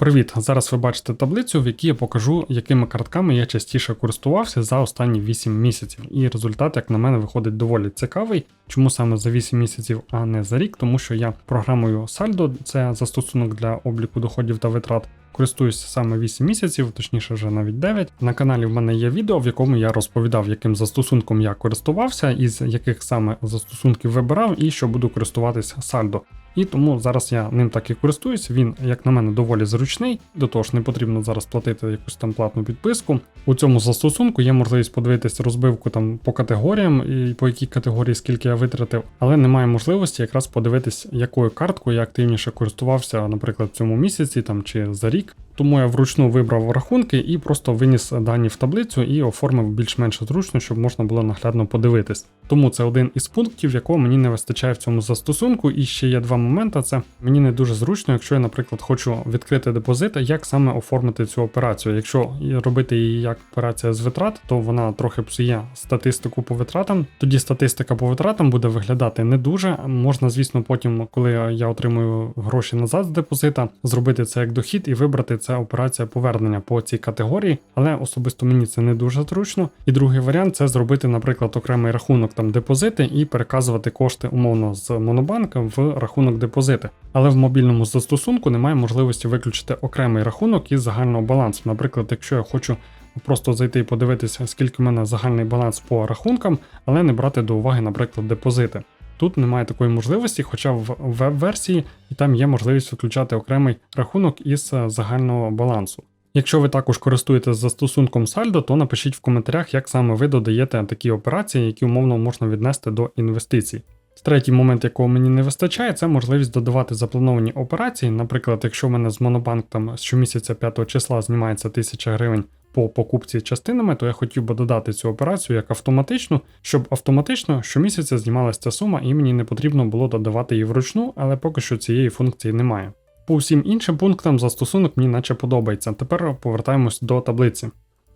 Привіт! Зараз ви бачите таблицю, в якій я покажу, якими картками я частіше користувався за останні 8 місяців. І результат, як на мене, виходить доволі цікавий. Чому саме за 8 місяців, а не за рік? Тому що я програмою Saldo, це застосунок для обліку доходів та витрат. Користуюся саме 8 місяців, точніше вже навіть 9. На каналі в мене є відео, в якому я розповідав, яким застосунком я користувався, із яких саме застосунків вибирав і що буду користуватися Saldo. І тому зараз я ним так і користуюсь. Він, як на мене, доволі зручний. До того ж, не потрібно зараз платити якусь там платну підписку. У цьому застосунку є можливість подивитися розбивку там по категоріям і по якій категорії скільки я витратив, але немає можливості якраз подивитись, якою карткою я активніше користувався, наприклад, в цьому місяці там чи за рік. Тому я вручну вибрав рахунки і просто виніс дані в таблицю і оформив більш-менш зручно, щоб можна було наглядно подивитись. Тому це один із пунктів, якого мені не вистачає в цьому застосунку. І ще є два моменти. Це мені не дуже зручно, якщо я, наприклад, хочу відкрити депозит, як саме оформити цю операцію. Якщо робити її як операція з витрат, то вона трохи псує статистику по витратам. Тоді статистика по витратам буде виглядати не дуже. Можна, звісно, потім, коли я отримую гроші назад з депозита, зробити це як дохід і вибрати це операція повернення по цій категорії, але особисто мені це не дуже зручно. І другий варіант це зробити, наприклад, окремий рахунок там депозити і переказувати кошти умовно з монобанка в рахунок депозити. Але в мобільному застосунку немає можливості виключити окремий рахунок із загального балансу. Наприклад, якщо я хочу. Просто зайти і подивитися, скільки в мене загальний баланс по рахункам, але не брати до уваги, наприклад, депозити. Тут немає такої можливості, хоча в веб-версії і там є можливість виключати окремий рахунок із е, загального балансу. Якщо ви також користуєтесь застосунком Saldo, то напишіть в коментарях, як саме ви додаєте такі операції, які умовно можна віднести до інвестицій. Третій момент, якого мені не вистачає, це можливість додавати заплановані операції. Наприклад, якщо в мене з Монобанк там щомісяця 5 числа знімається 1000 гривень по покупці частинами, то я хотів би додати цю операцію як автоматичну, щоб автоматично щомісяця знімалася ця сума і мені не потрібно було додавати її вручну, але поки що цієї функції немає. По всім іншим пунктам застосунок мені наче подобається. Тепер повертаємось до таблиці.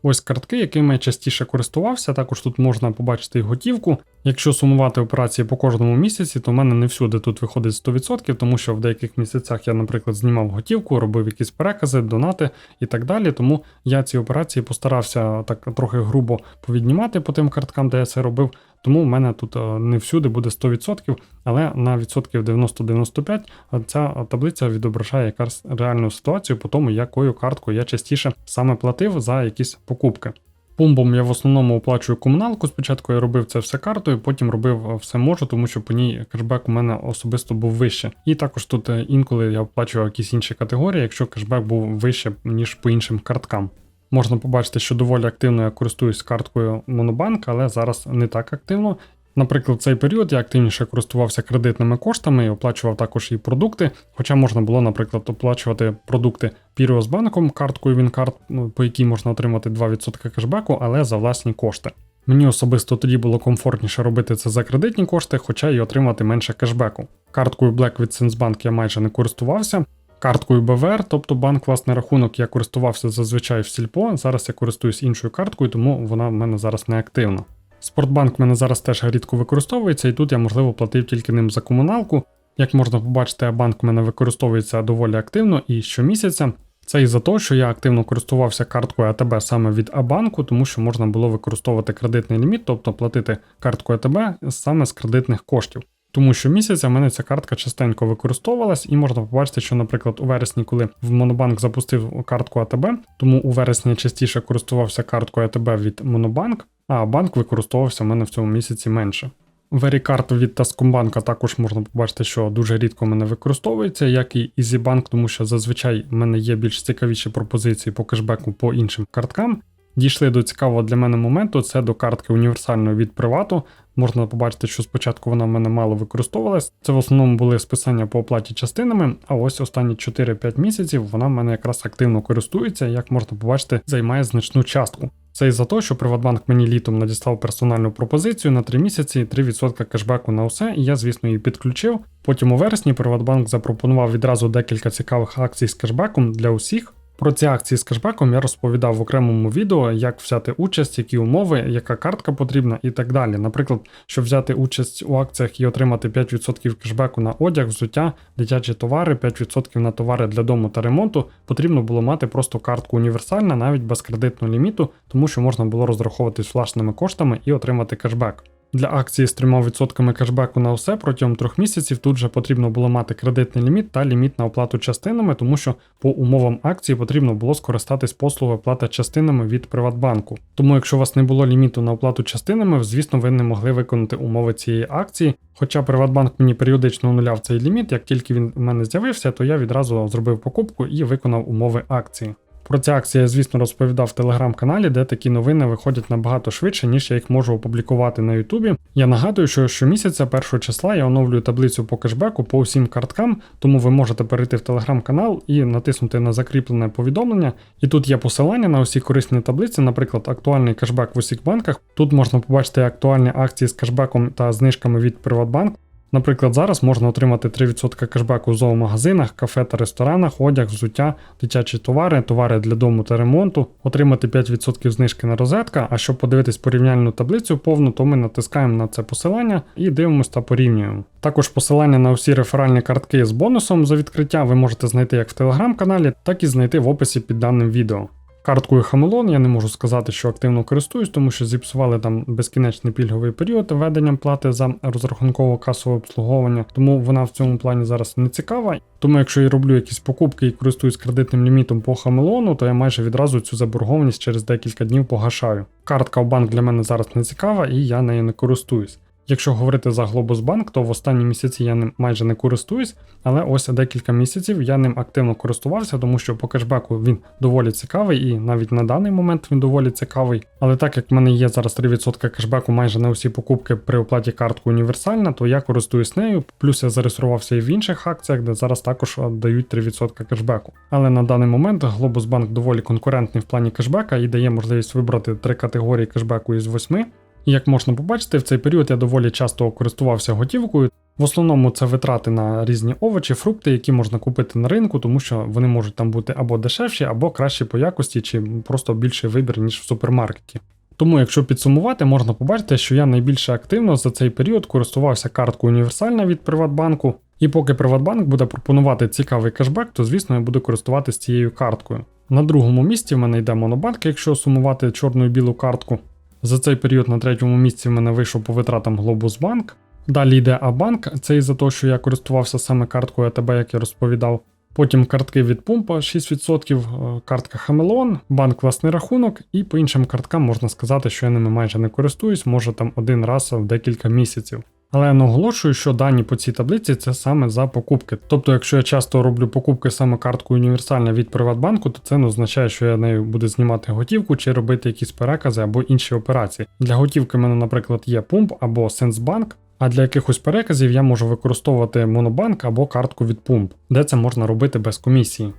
Ось картки, якими я частіше користувався, також тут можна побачити і готівку. Якщо сумувати операції по кожному місяці, то в мене не всюди тут виходить 100%, тому що в деяких місяцях я, наприклад, знімав готівку, робив якісь перекази, донати і так далі. Тому я ці операції постарався так трохи грубо повіднімати по тим карткам, де я це робив. Тому в мене тут е, не всюди буде 100%, але на відсотків 90-95 ця таблиця відображає якраз реальну ситуацію по тому, якою карткою я частіше саме платив за якісь покупки. Пумбом я в основному оплачую комуналку. Спочатку я робив це все картою, потім робив е, все можу, тому що по ній кешбек у мене особисто був вище. І також тут е, інколи я оплачував якісь інші категорії, якщо кешбек був вище, ніж по іншим карткам. Можна побачити, що доволі активно я користуюсь карткою Monobank, але зараз не так активно. Наприклад, цей період я активніше користувався кредитними коштами і оплачував також і продукти. Хоча можна було, наприклад, оплачувати продукти Pirios банком, карткою Вінкарт, ну, по якій можна отримати 2% кешбеку, але за власні кошти. Мені особисто тоді було комфортніше робити це за кредитні кошти, хоча й отримати менше кешбеку. Карткою Black від Сенсбанк я майже не користувався. Карткою БВР, тобто банк власний рахунок, я користувався зазвичай в Сільпо. Зараз я користуюсь іншою карткою, тому вона в мене зараз не активна. Спортбанк в мене зараз теж рідко використовується, і тут я, можливо, платив тільки ним за комуналку. Як можна побачити, банк в мене використовується доволі активно і щомісяця. Це із-за того, що я активно користувався карткою АТБ саме від Абанку, тому що можна було використовувати кредитний ліміт, тобто платити карткою АТБ саме з кредитних коштів. Тому що місяця в мене ця картка частенько використовувалась, і можна побачити, що, наприклад, у вересні, коли в Монобанк запустив картку АТБ, тому у вересні я частіше користувався карткою АТБ від Монобанк, а банк використовувався в мене в цьому місяці менше. Верікарт від Таскомбанка також можна побачити, що дуже рідко мене використовується, як і EasyBank, тому що зазвичай в мене є більш цікавіші пропозиції по кешбеку по іншим карткам. Дійшли до цікавого для мене моменту, це до картки універсальної від привату. Можна побачити, що спочатку вона в мене мало використовувалась. Це в основному були списання по оплаті частинами, а ось останні 4-5 місяців вона в мене якраз активно користується, як можна побачити, займає значну частку. Це із-за того, що Приватбанк мені літом надіслав персональну пропозицію на 3 місяці, 3% кешбеку на усе, і я, звісно, її підключив. Потім у вересні Приватбанк запропонував відразу декілька цікавих акцій з кешбеком для усіх Про ці акції з кешбеком я розповідав в окремому відео, як взяти участь, які умови, яка картка потрібна і так далі. Наприклад, щоб взяти участь у акціях і отримати 5% кешбеку на одяг, взуття, дитячі товари, 5% на товари для дому та ремонту, потрібно було мати просто картку універсальна, навіть без кредитного ліміту, тому що можна було розраховуватись власними коштами і отримати кешбек. Для акції з 3% кешбеку на усе протягом трьох місяців тут же потрібно було мати кредитний ліміт та ліміт на оплату частинами, тому що по умовам акції потрібно було скористатись послугою оплата частинами від Приватбанку. Тому, якщо у вас не було ліміту на оплату частинами, звісно, ви не могли виконати умови цієї акції. Хоча Приватбанк мені періодично онуляв цей ліміт, як тільки він в мене з'явився, то я відразу зробив покупку і виконав умови акції. Про ці акції я, звісно, розповідав в телеграм-каналі, де такі новини виходять набагато швидше, ніж я їх можу опублікувати на Ютубі. Я нагадую, що щомісяця, 1 числа, я оновлюю таблицю по кешбеку по усім карткам, тому ви можете перейти в телеграм-канал і натиснути на закріплене повідомлення. І тут є посилання на усі корисні таблиці, наприклад, актуальний кешбек в усіх банках. Тут можна побачити актуальні акції з кешбеком та знижками від Приватбанк. Наприклад, зараз можна отримати 3% кешбеку в зоомагазинах, кафе та ресторанах, одяг, взуття, дитячі товари, товари для дому та ремонту, отримати 5% знижки на розетка. А щоб подивитись порівняльну таблицю повну, то ми натискаємо на це посилання і дивимося та порівнюємо. Також посилання на усі реферальні картки з бонусом за відкриття ви можете знайти як в телеграм-каналі, так і знайти в описі під даним відео. Карткою Хамелон я не можу сказати, що активно користуюсь, тому що зіпсували там безкінечний пільговий період введенням плати за розрахунково касове обслуговування, тому вона в цьому плані зараз не цікава. Тому якщо я роблю якісь покупки і користуюсь кредитним лімітом по Хамелону, то я майже відразу цю заборгованість через декілька днів погашаю. Картка в банк для мене зараз не цікава і я нею не користуюсь. Якщо говорити за Глобусбанк, то в останні місяці я ним майже не користуюсь, але ось декілька місяців я ним активно користувався, тому що по кешбеку він доволі цікавий, і навіть на даний момент він доволі цікавий. Але так як в мене є зараз 3% кешбеку майже на усі покупки при оплаті карткою універсальна, то я користуюсь нею. Плюс я зареєструвався і в інших акціях, де зараз також дають 3% кешбеку. Але на даний момент Глобусбанк доволі конкурентний в плані кешбека і дає можливість вибрати три категорії кешбеку із восьми. Як можна побачити, в цей період я доволі часто користувався готівкою. В основному це витрати на різні овочі, фрукти, які можна купити на ринку, тому що вони можуть там бути або дешевші, або кращі по якості, чи просто більший вибір, ніж в супермаркеті. Тому, якщо підсумувати, можна побачити, що я найбільше активно за цей період користувався карткою універсальна від Приватбанку. І поки Приватбанк буде пропонувати цікавий кешбек, то звісно я буду користуватися цією карткою. На другому місці в мене йде Монобанк, якщо сумувати чорну і білу картку. За цей період на третьому місці в мене вийшов по витратам Globus Bank. Далі йде Абанк, це із-за того, що я користувався саме карткою АТБ, як я розповідав. Потім картки від Пумпа 6%, е, картка Хамелон, банк власний рахунок, і по іншим карткам можна сказати, що я ними майже не користуюсь, може там один раз в декілька місяців. Але я наголошую, що дані по цій таблиці це саме за покупки. Тобто, якщо я часто роблю покупки саме карткою універсальна від Приватбанку, то це не означає, що я нею буду знімати готівку чи робити якісь перекази або інші операції. Для готівки в мене, наприклад, є Pump або Сенсбанк. А для якихось переказів я можу використовувати Монобанк або картку від Pump, де це можна робити без комісії.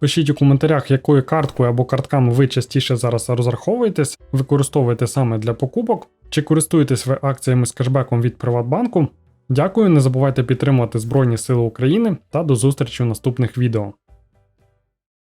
Пишіть у коментарях, якою карткою або картками ви частіше зараз розраховуєтесь, використовуєте саме для покупок, чи користуєтесь ви акціями з кешбеком від Приватбанку. Дякую, не забувайте підтримувати Збройні Сили України та до зустрічі у наступних відео.